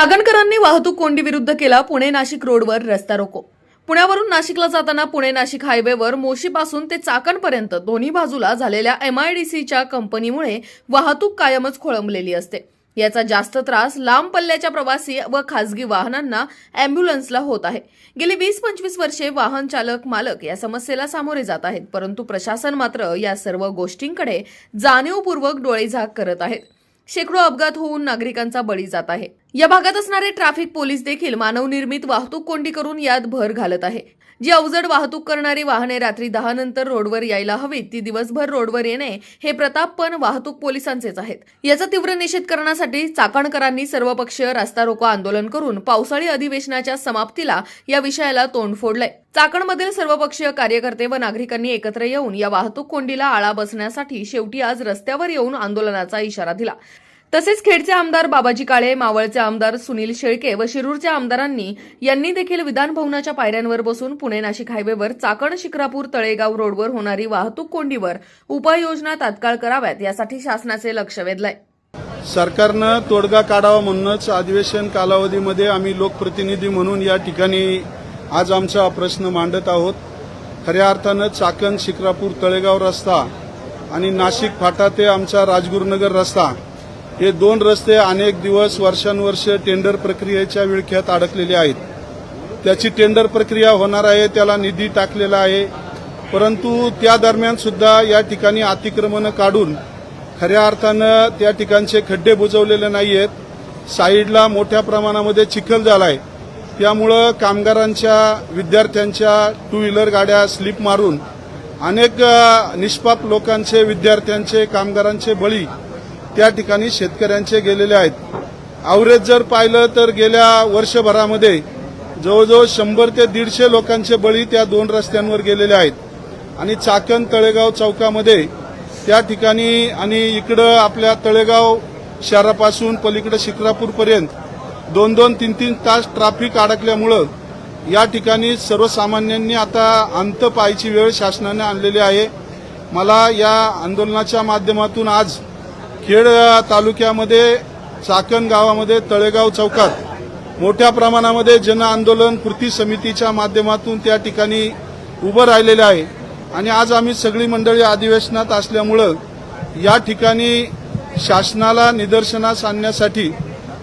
चाकणकरांनी वाहतूक कोंडी विरुद्ध केला पुणे नाशिक रोडवर रस्ता रोको. पुण्यावरून नाशिकला जाताना पुणे नाशिक हायवेवर मोशीपासून ते चाकणपर्यंत दोन्ही बाजूला झालेल्या एमआयडीसीच्या कंपनीमुळे वाहतूक कायमच खोळंबलेली असते. याचा जास्त त्रास लांब पल्ल्याच्या प्रवासी व खासगी वाहनांना अँब्युलन्सला होत आहे. गेली वीस पंचवीस वर्षे वाहन चालक मालक या समस्येला सामोरे जात आहेत परंतु प्रशासन मात्र या सर्व गोष्टींकडे जाणीवपूर्वक डोळेझाक करत आहेत. शेकडो अपघात होऊन नागरिकांचा बळी जात आहे. या भागात असणारे ट्रॅफिक पोलीस देखील मानवनिर्मित वाहतूक कोंडी करून यात भर घालत आहे. जी अवजड वाहतूक करणारी वाहने रात्री दहा नंतर रोडवर यायला हवीत ती दिवसभर रोडवर येणे हे प्रताप पण वाहतूक पोलिसांचेच आहेत. याचा तीव्र निषेध करण्यासाठी चाकणकरांनी सर्वपक्षीय रास्ता रोको आंदोलन करून पावसाळी अधिवेशनाच्या समाप्तीला या विषयाला तोंड फोडलंय. चाकणमधील सर्वपक्षीय कार्यकर्ते व नागरिकांनी एकत्र येऊन या वाहतूक कोंडीला आळा बसण्यासाठी शेवटी आज रस्त्यावर येऊन आंदोलनाचा इशारा दिला. तसेच खेडचे आमदार बाबाजी काळे मावळचे आमदार सुनील शेळके व शिरूरच्या आमदारांनी यांनी देखील विधान भवनाच्या पायऱ्यांवर बसून पुणे नाशिक हायवेवर चाकण शिक्रापूर तळेगाव रोडवर होणारी वाहतूक कोंडीवर उपाययोजना तात्काळ कराव्यात यासाठी शासनाचे लक्ष वेधलंय. सरकारनं तोडगा काढावा म्हणूनच अधिवेशन कालावधीमध्ये आम्ही लोकप्रतिनिधी म्हणून या ठिकाणी आज आमचा प्रश्न मांडत आहोत. खऱ्या अर्थानं चाकण शिक्रापूर तळेगाव रस्ता आणि नाशिक फाटा ते आमचा राजगुरुनगर रस्ता हे दोन रस्ते अनेक दिवस वर्षानुवर्ष टेंडर प्रक्रियेच्या विळख्यात अडकलेले आहेत. त्याची टेंडर प्रक्रिया होणार आहे त्याला निधी टाकलेला आहे. परंतु त्या दरम्यान सुद्धा या ठिकाणी अतिक्रमणं काढून खऱ्या अर्थानं त्या ठिकाणचे खड्डे बुजवलेले नाही आहेत साईडला मोठ्या प्रमाणामध्ये चिखल झाला आहे त्यामुळं कामगारांच्या विद्यार्थ्यांच्या टू व्हीलर गाड्या स्लिप मारून अनेक निष्पाप लोकांचे विद्यार्थ्यांचे कामगारांचे बळी त्या ठिकाणी शेतकऱ्यांचे गेलेले आहेत. आवरेज जर पाहिलं तर गेल्या वर्षभरामध्ये जवळजवळ शंभर ते दीडशे लोकांचे बळी त्या दोन रस्त्यांवर गेलेले आहेत. आणि चाकण तळेगाव चौकामध्ये त्या ठिकाणी आणि इकडं आपल्या तळेगाव शहरापासून पलीकडे शिक्रापूरपर्यंत दोन दोन तीन तीन तास ट्रॅफिक अडकल्यामुळं या ठिकाणी सर्वसामान्यांनी आता अंत पाहायची वेळ शासनाने आणलेली आहे. मला या आंदोलनाच्या माध्यमातून आज खेड तालुक्यामध्ये चाकण गावामध्ये तळेगाव चौकात मोठ्या प्रमाणामध्ये जन आंदोलन कृती समितीच्या माध्यमातून त्या ठिकाणी उभं राहिलेलं आहे. आणि आज आम्ही सगळी मंडळी अधिवेशनात असल्यामुळं या ठिकाणी शासनाला निदर्शनास आणण्यासाठी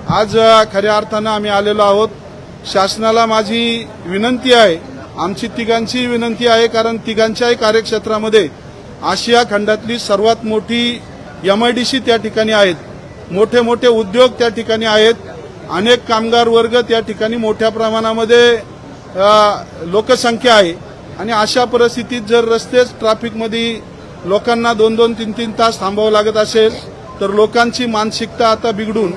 आज खऱ्या अर्थानं आम्ही आलेलो आहोत. शासनाला माझी विनंती आहे आमची तिघांची विनंती आहे कारण तिघांच्याही कार्यक्षेत्रामध्ये आशिया खंडातली सर्वात मोठी एमआयडीसी त्या ठिकाणी आहेत. मोठे मोठे उद्योग त्या ठिकाणी आहेत. अनेक कामगार वर्ग त्या ठिकाणी मोठ्या प्रमाणामध्ये लोकसंख्या आहे. आणि अशा परिस्थितीत जर रस्तेच ट्रॅफिकमध्ये लोकांना दोन दोन तीन तीन तास थांबावं लागत असेल तर लोकांची मानसिकता आता बिघडून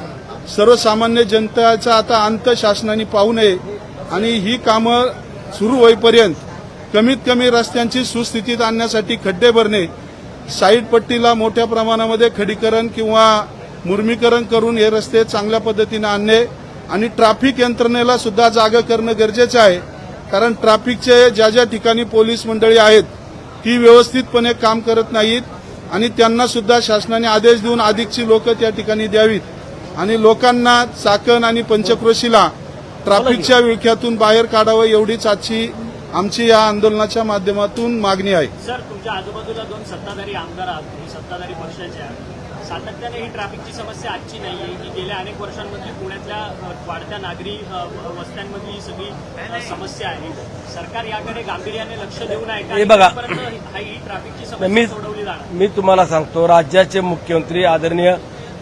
सर्वसामान्य जनतेचा आता अंत शासनाने पाहू नये. आणि ही कामं सुरू होईपर्यंत कमीत कमी रस्त्यांची सुस्थितीत आणण्यासाठी खड्डे भरणे साईड पट्टीला मोठ्या प्रमाणामध्ये खडीकरण किंवा मुर्मीकरण करून हे रस्ते चांगल्या पद्धतीने आणणे आणि ट्रॅफिक यंत्रणेला सुद्धा जागा करणं गरजेचं आहे. कारण ट्रॅफिकचे ज्या ज्या ठिकाणी पोलीस मंडळी आहेत ती व्यवस्थितपणे काम करत नाहीत आणि त्यांना सुद्धा शासनाने आदेश देऊन अधिकची लोक त्या ठिकाणी द्यावीत. आणि लोकांना चाकण आणि पंचक्रोशीला ट्रॅफिकच्या विळख्यातून बाहेर काढावं एवढीच आजची आमची या आंदोलनाच्या माध्यमातून मागणी आहे. सर तुमच्या आजूबाजूला दोन सत्ताधारी आमदार आहात. तुम्ही सत्ताधारी पक्षाचे आहात. सातत्याने ही ट्रॅफिकची समस्या आजची नाही आहे ही गेल्या अनेक वर्षांमधली पुण्यातल्या वाढत्या नागरी वस्त्यांमधली ही सगळी समस्या आहे. सरकार याकडे गांभीर्याने लक्ष देऊन आहे का? हे बघा. ही ट्रॅफिकची मी समस्या सोडवली जाणार. मी तुम्हाला सांगतो राज्याचे मुख्यमंत्री आदरणीय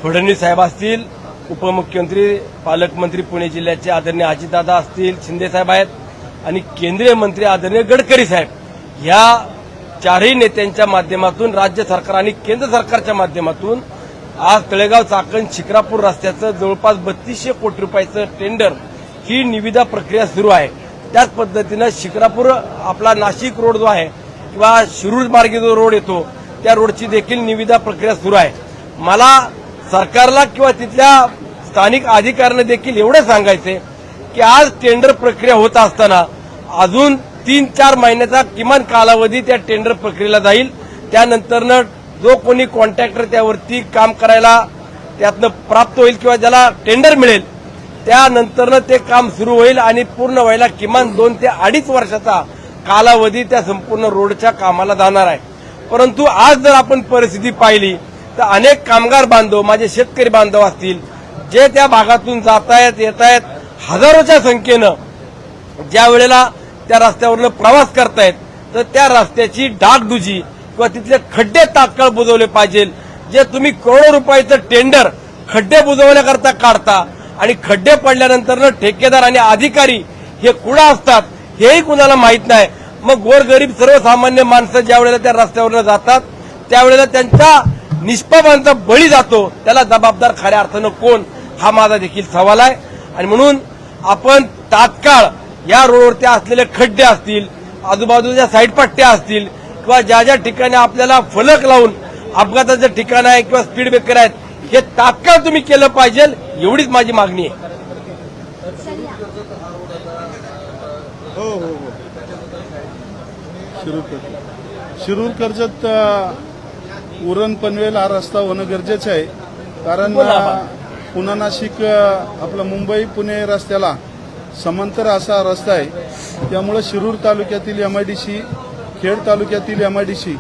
फडणवीस साहेब असतील उपमुख्यमंत्री पालकमंत्री पुणे जिल्ह्याचे आदरणीय अजितदादा असतील शिंदे साहेब आहेत आणि केंद्रीय मंत्री आदरणीय गडकरी साहेब या चारही नेत्यांच्या माध्यमातून राज्य सरकार आणि केंद्र सरकारच्या माध्यमातून आज तळेगाव चाकण शिक्रापूर रस्त्याचं जवळपास बत्तीसशे कोटी रुपयाचं टेंडर ही निविदा प्रक्रिया सुरू आहे. त्याच पद्धतीनं शिक्रापूर आपला नाशिक रोड जो आहे किंवा शिरूर मार्गे जो रोड येतो त्या रोडची देखील निविदा प्रक्रिया सुरू आहे. मला सरकारला किंवा तिथल्या स्थानिक अधिकाऱ्यांना देखील एवढं सांगायचंय की आज टेंडर प्रक्रिया होत असताना अजून तीन चार महिन्याचा किमान कालावधी त्या टेंडर प्रक्रियेला जाईल. त्यानंतरनं जो कोणी कॉन्ट्रॅक्टर त्यावरती काम करायला त्यातनं प्राप्त होईल किंवा ज्याला टेंडर मिळेल त्यानंतरनं ते काम सुरू होईल आणि पूर्ण व्हायला किमान दोन ते अडीच वर्षाचा कालावधी त्या संपूर्ण रोडच्या कामाला जाणार आहे. परंतु आज जर आपण परिस्थिती पाहिली तर अनेक कामगार बांधव माझे शेतकरी बांधव असतील जे त्या भागातून जात आहेत येत आहेत हजारोच्या संख्येनं ज्या वेळेला त्या रस्त्यावरनं प्रवास करतायत तर त्या रस्त्याची डागडुजी किंवा तिथले खड्डे तात्काळ बुजवले पाहिजे. जे तुम्ही करोडो रुपयाचं टेंडर खड्डे बुजवण्याकरता काढता आणि खड्डे पडल्यानंतर ठेकेदार आणि अधिकारी हे कुणा असतात हेही कुणाला माहीत नाही. मग गोरगरीब सर्वसामान्य माणसं ज्या वेळेला त्या रस्त्यावरनं जातात त्यावेळेला त्यांच्या निष्पापांचा बळी जातो. त्याला जबाबदार खऱ्या अर्थानं कोण? हा माझा देखील सवाल आहे. आणि म्हणून आपण तात्काळ या रोडवरती असलेले खड्डे असतील आजूबाजूच्या साईड पट्ट्या असतील किंवा ज्या ज्या ठिकाणी आपल्याला फलक लावून अपघाताचं ठिकाण आहे किंवा स्पीड ब्रेकर आहेत हे तात्काळ तुम्ही केलं पाहिजे एवढीच माझी मागणी आहे. हो हो हो. शिरूर कर्जत. शिरूर कर्जत उरण पनवेल हा रस्ता होणं गरजेचं आहे. कारण पुणा नाशिक आपलं मुंबई पुणे रस्त्याला समांतर असा रस्ता आहे. त्यामुळे शिरूर तालुक्यातील एमआयडीसी खेड तालुक्यातील एमआयडीसी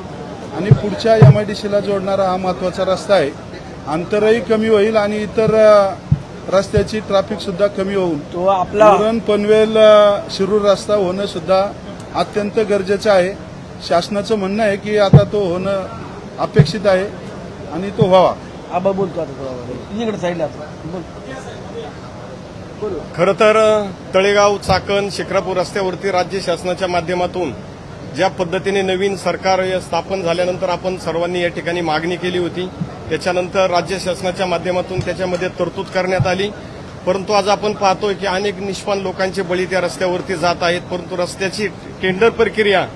आणि पुढच्या एमआयडीसीला जोडणारा हा महत्त्वाचा रस्ता आहे. अंतरही कमी होईल आणि इतर रस्त्याची ट्रॅफिक सुद्धा कमी होऊन. तो आपला उरण पनवेल शिरूर रस्ता होणं सुद्धा अत्यंत गरजेचं आहे. शासनाचं म्हणणं आहे की आता तो होणं अपेक्षित आहे आणि तो व्हावा. आबा बोलतो आता थोडा साईडला बोल. खरं तर तळेगाव चाकण शिक्रापूर रस्त्यावरती राज्य शासनाच्या माध्यमातून ज्या पद्धतीने नवीन सरकार स्थापन झाल्यानंतर आपण सर्वांनी या ठिकाणी मागणी केली होती त्याच्यानंतर राज्य शासनाच्या माध्यमातून त्याच्यामध्ये तरतूद करण्यात आली. परंतु आज आपण पाहतोय की अनेक निष्पान लोकांचे बळी त्या रस्त्यावरती जात आहेत परंतु रस्त्याची टेंडर प्रक्रिया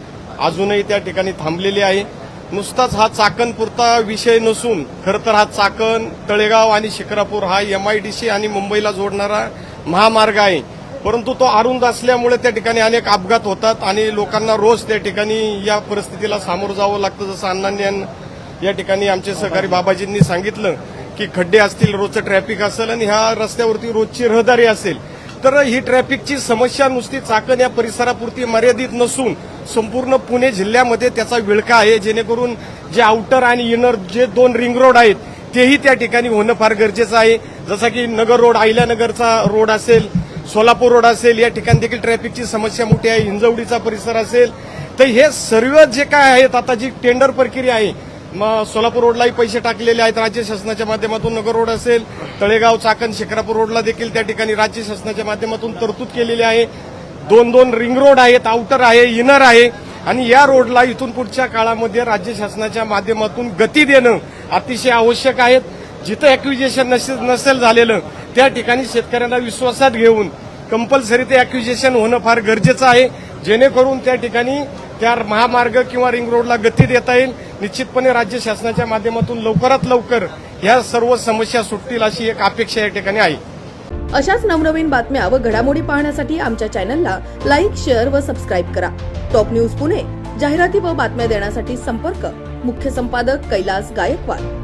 अजूनही त्या ठिकाणी थांबलेली आहे. नुसताच हा चाकणपुरता विषय नसून खरं तर हा चाकण तळेगाव आणि शिक्रापूर हा एमआयडीसी आणि मुंबईला जोडणारा महामार्ग आहे. परंतु तो अरुंद असल्यामुळे त्या ठिकाणी अनेक अपघात होतात आणि लोकांना रोज त्या ठिकाणी या परिस्थितीला सामोरं जावं लागतं जसं अण्णांनी या ठिकाणी आमचे सहकारी बाबाजींनी सांगितलं की खड्डे असतील रोजचं ट्रॅफिक असेल आणि ह्या रस्त्यावरती रोजची रहदारी असेल. तर ही ट्रॅफिकची समस्या नुसती चाकण या परिसरापुरती मर्यादित नसून संपूर्ण पुणे जिल्ह्यामध्ये त्याचा विळखा आहे. जेणेकरून जे आउटर आणि इनर जे दोन रिंग रोड आहेत तेही त्या ठिकाणी होणं फार गरजेचं आहे. जसं की नगर रोड अहिल्यानगरचा रोड असेल सोलापूर रोड असेल या ठिकाणी देखील ट्रॅफिकची समस्या मोठी आहे. हिंजवडीचा परिसर असेल. तर हे सर्व जे काय आहेत आता जी टेंडर प्रक्रिया आहे मग सोलापूर रोडलाही पैसे टाकलेले आहेत. राज्य शासनाच्या माध्यमातून नगर रोड असेल तळेगाव चाकण शेखरापूर रोडला देखील त्या ठिकाणी राज्य शासनाच्या माध्यमातून तरतूद केलेली आहे. दोन दोन रिंग रोड आहेत आउटर आहे इनर आहे. आणि या रोडला इथून पुढच्या काळामध्ये राज्य शासनाच्या माध्यमातून गती देणं अतिशय आवश्यक आहे. जिथं अॅक्विजेशन नसेल नसेल झालेलं त्या ठिकाणी शेतकऱ्यांना विश्वासात घेऊन कंपल्सरी ते अॅक्विजेशन होणं फार गरजेचं आहे. जेणेकरून त्या ठिकाणी त्या महामार्ग किंवा रिंग रोडला गती देता येईल. निश्चितपणे राज्य शासनाच्या माध्यमातून लवकरात लवकर ह्या सर्व समस्या सुटतील अशी एक अपेक्षा या ठिकाणी आहे. अशाच नवनवीन बातम्या व घडामोडी पाहण्यासाठी आमच्या चॅनलला लाईक शेअर व सबस्क्राईब करा. टॉप न्यूज पुणे जाहिराती व बातम्या देण्यासाठी संपर्क. मुख्य संपादक कैलास गायकवाड.